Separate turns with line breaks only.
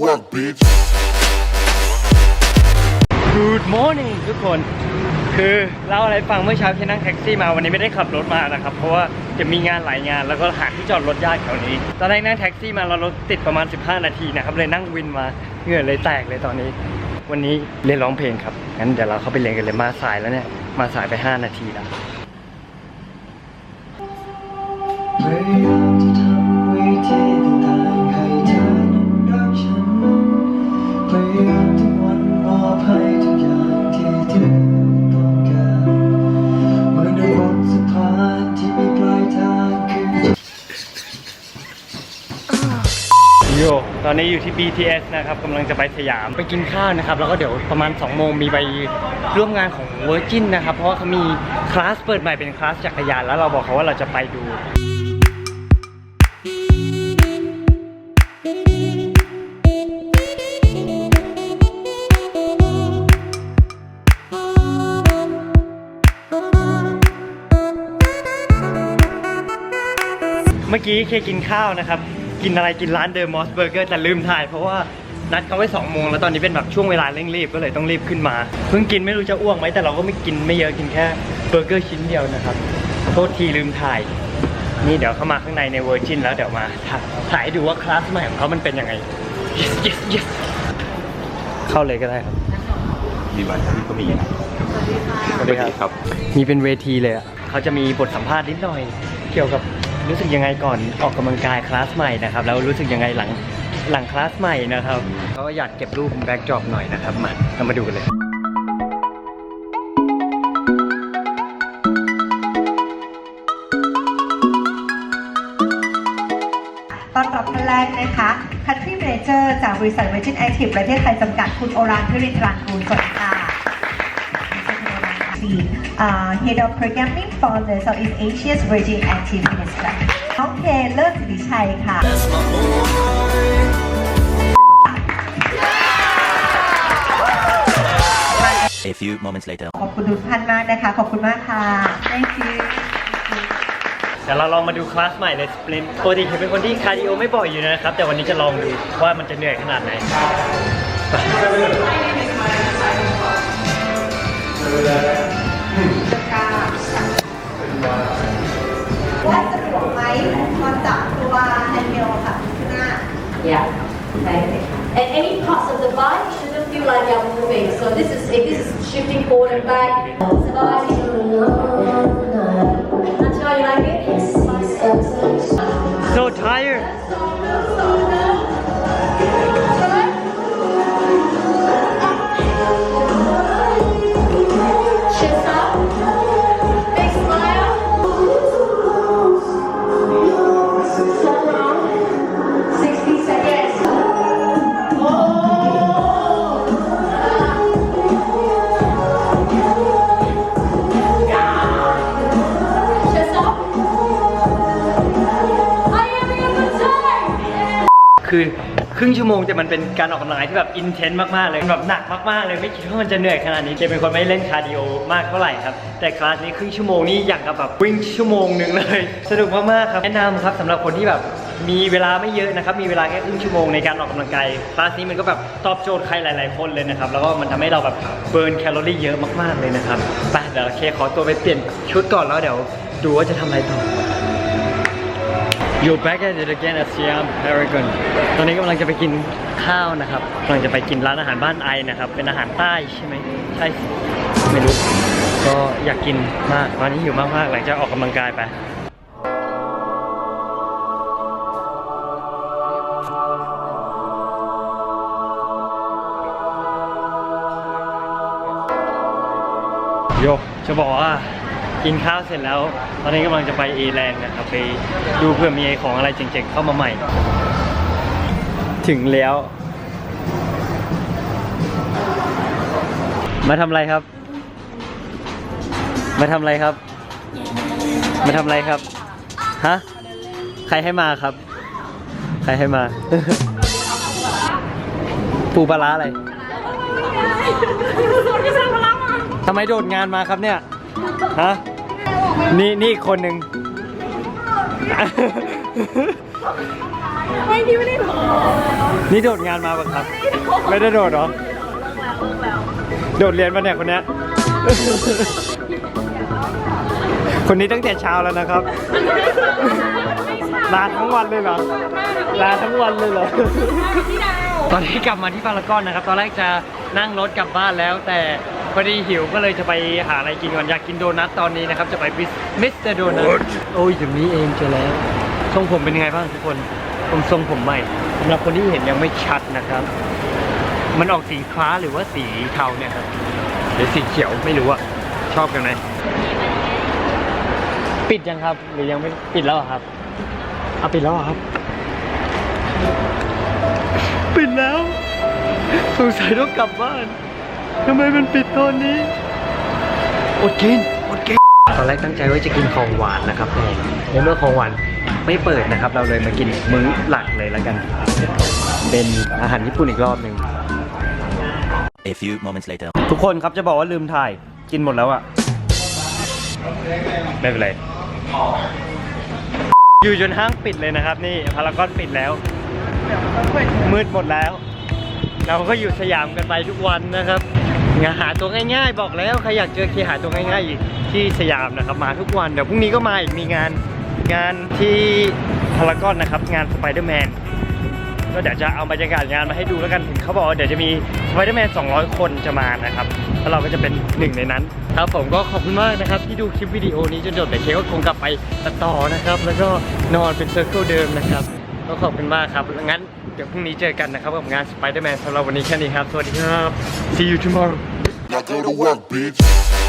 work, bitch.
Good morning ทุกคน คือเล่าอะไรฟังเมื่อเช้าที่นั่งแท็กซี่มาวันนี้ไม่ได้ขับรถมานะครับ เพราะว่าจะมีงานหลายงานแล้วก็หาที่จอดรถยากแถวนี้ ตอนแรกนั่งแท็กซี่มาเรารถติดประมาณ 15 นาทีนะครับ เลยนั่งวินมาเหงื่อเลยแตกเลยตอนนี้ วันนี้เรียนร้องเพลงครับงั้นเดี๋ยวเราเข้าไปเรียนกันเลยมาสายแล้วเนี่ยมาสายไป 5 นาทีแล้ว
พยายามจะทำวิธี อนนี้อยู่ที่
BTS นะครับกำลังจะไปสยามไปกินข้าวนะครับ แล้วก็เดี๋ยวประมาณ2โมงมีไปร่วมงานของ Virgin นะครับ เพราะว่าเขามีคลาสเปิดใหม่เป็นคลาสจักรยาน แล้วเราบอกเขาว่าเราจะไปดูเมื่อกี้เคกินข้าวนะครับ กินอะไรกินร้านเดิมมอสเบอร์เกอร์แต่ลืมถ่ายเพราะว่านัดเขาไว้2โมงแล้วตอนนี้เป็นแบบช่วงเวลาเร่งรีบก็เลยต้องรีบขึ้นมา เพิ่งกินไม่รู้จะอ้วกไหมแต่เราก็ไม่กินไม่เยอะกินแค่เบอร์เกอร์ชิ้นเดียวนะครับโทษทีลืมถ่าย นี่เดี๋ยวเข้ามาข้างในในเวอร์จินแล้วเดี๋ยวมาถ่ายถ่ายให้ดูว่าคลาสใหม่ของเขามันเป็นยังไง yes yes yes เข้าเลยก็ได้ครับ
มีบัตรที่ก็มีนะ
สวัสดีครับ มีเป็นเวทีเลยอะเขาจะมีบทสัมภาษณ์นิดหน่อย เกี่ยวกับ รู้สึกยังไงก่อนออกกำลังกายคลาสใหม่นะครับแล้วรู้สึกยังไงหลังหลังคลาสใหม่นะครับเขาก็อยากเก็บรูปแบ็กจอบหน่อยนะครับมาเรามาดูกันเลย
ต้อนรับท่านแรกนะคะ Country Manager จากบริษัท Virgin Active ประเทศไทยจำกัดคุณโอรานพิรินทรานกูลสวัสดีค่ะ อ่า Head of Programming for the Southeast Asia's Virgin Active Minister น้องเคเลิศสิริชัยค่ะ
A few moments later.
ขอบคุณทุกท่านมากนะคะ ขอบคุณมากค่ะ Thank you
เดี๋ยวเราลองมาดูคลาสใหม่เลยสปรินปกติเคยเป็นคนที่คาร์ดิโอไม่บ่อยอยู่นะครับ แต่วันนี้จะลองดูว่ามันจะเหนื่อยขนาดไหน
moving. So this is this is shifting forward and back.
คือครึ่งชั่วโมงแต่มันเป็นการออกกำลังกายที่แบบอินเทนส์มากๆเลยแบบหนักมากๆเลยไม่คิดว่ามันจะเหนื่อยขนาดนี้เจเป็นคนไม่เล่นคาร์ดิโอมากเท่าไหร่ครับแต่คลาสนี้ครึ่งชั่วโมงนี่อย่างกับแบบวิ่งชั่วโมงหนึ่งเลย สนุกมากๆครับแนะนำครับสำหรับคนที่แบบมีเวลาไม่เยอะนะครับมีเวลาแค่ครึ่งชั่วโมงในการออกกำลังกายคลาสนี้มันก็แบบตอบโจทย์ใครหลาย ๆ คนเลยนะครับแล้วก็มันทำให้เราแบบเบิร์นแคลอรี่เยอะมากๆเลยนะครับไปเดี๋ยวเคขอตัวไปเปลี่ยนชุดก่อนแล้วเดี๋ยวดูว่าจะทำอะไรต่อ You're back at it again at Siam Paragon ตอนนี้กำลังจะไปกินข้าวนะครับกำลังจะไปกินร้านอาหารบ้านไอนะครับ เป็นอาหารใต้ใช่ไหมใช่ ไม่รู้ ก็อยากกินมากตอนนี้อยู่มากๆ หลังจากออกกำลังกายไปโยจะบอกว่า กินข้าวเสร็จแล้ว ตอนนี้กำลังจะไปเอแลนด์นะครับ ไปดูเพื่อมีของอะไรเจ๋งๆเข้ามาใหม่ ถึงแล้ว มาทำอะไรครับ มาทำอะไรครับ มาทำอะไรครับ ฮะ ใครให้มาครับ ใครให้มา ปูปลาร้าอะไรทำไมโดดงานมาครับเนี่ย ฮะ นี่นี่อีกคนหนึ่ง
ไม่พี่ไม่ได้โดด
นี่โดดงานมาปะครับ ไม่ได้โดดเหรอ โดดเรียนมาเนี่ยคนเนี้ย คนนี้ตั้งแต่เช้าแล้วนะครับลาทั้งวันเลยเหรอลาทั้งวันเลยเหรอ ตอนนี้กลับมาที่พารากอนนะครับ ตอนแรกจะนั่งรถกลับบ้านแล้วแต่ พอดีหิวก็เลยจะไปหาอะไรกินก่อนอยากกินโดนัทตอนนี้นะครับ จะไปมิสเตอร์โดนัทโอ้ยถึงนี้เองเจอแล้วทรงผมเป็นยังไงบ้างทุกคนผมทรงผมใหม่สำหรับคนที่เห็นยังไม่ชัดนะครับ มันออกสีฟ้าหรือว่าสีเทาเนี่ยครับหรือสีเขียวไม่รู้อะชอบกันไหมปิดยังครับ หรือยังไม่ปิดแล้วเหรอครับเอาปิดแล้วเหรอครับ ปิดแล้ว สงสัยต้องกลับบ้าน ทำไมมันปิดตอนนี้ อดกิน อดกิน ตอนแรกตั้งใจว่าจะกินของหวานนะครับแต่ในเมื่อของหวานไม่เปิดนะครับ เราเลยมากินมื้อหลักเลยแล้วกัน เป็นอาหารญี่ปุ่นอีกรอบหนึ่ง
A few moments later.
ทุกคนครับจะบอกว่าลืมถ่าย กินหมดแล้วอะไม่เป็นไร อยู่จนห้างปิดเลยนะครับ นี่พารากอนปิดแล้ว มืดหมดแล้ว เราก็อยู่สยามกันไปทุกวันนะครับ งานหาตัวง่ายๆ บอกแล้วใครอยากเจอเคหาตัวง่ายๆอีกที่สยามนะครับมาทุกวันเดี๋ยวพรุ่งนี้ก็มาอีกมีงานงานที่พารากอนนะครับงานสไปเดอร์แมนก็เดี๋ยวจะเอาบรรยากาศงานมาให้ดูแล้วกันเห็นเขาบอกว่าเดี๋ยวจะมีสไปเดอร์แมน200 คนจะมานะครับแล้วเราก็จะเป็นหนึ่งในนั้น ครับผมก็ขอบคุณมากนะครับ ที่ดูคลิปวิดีโอนี้จนจบแต่เคก็คงกลับไปตัดต่อนะครับ แล้วก็นอนเป็นเซอร์เคิลเดิมนะครับ ก็ขอบคุณมากครับ งั้นเดี๋ยวพรุ่งนี้เจอกันนะครับกับงาน Spiderman สำหรับวันนี้แค่นี้ครับ สวัสดีครับ see you tomorrow
Now go to work, bitch.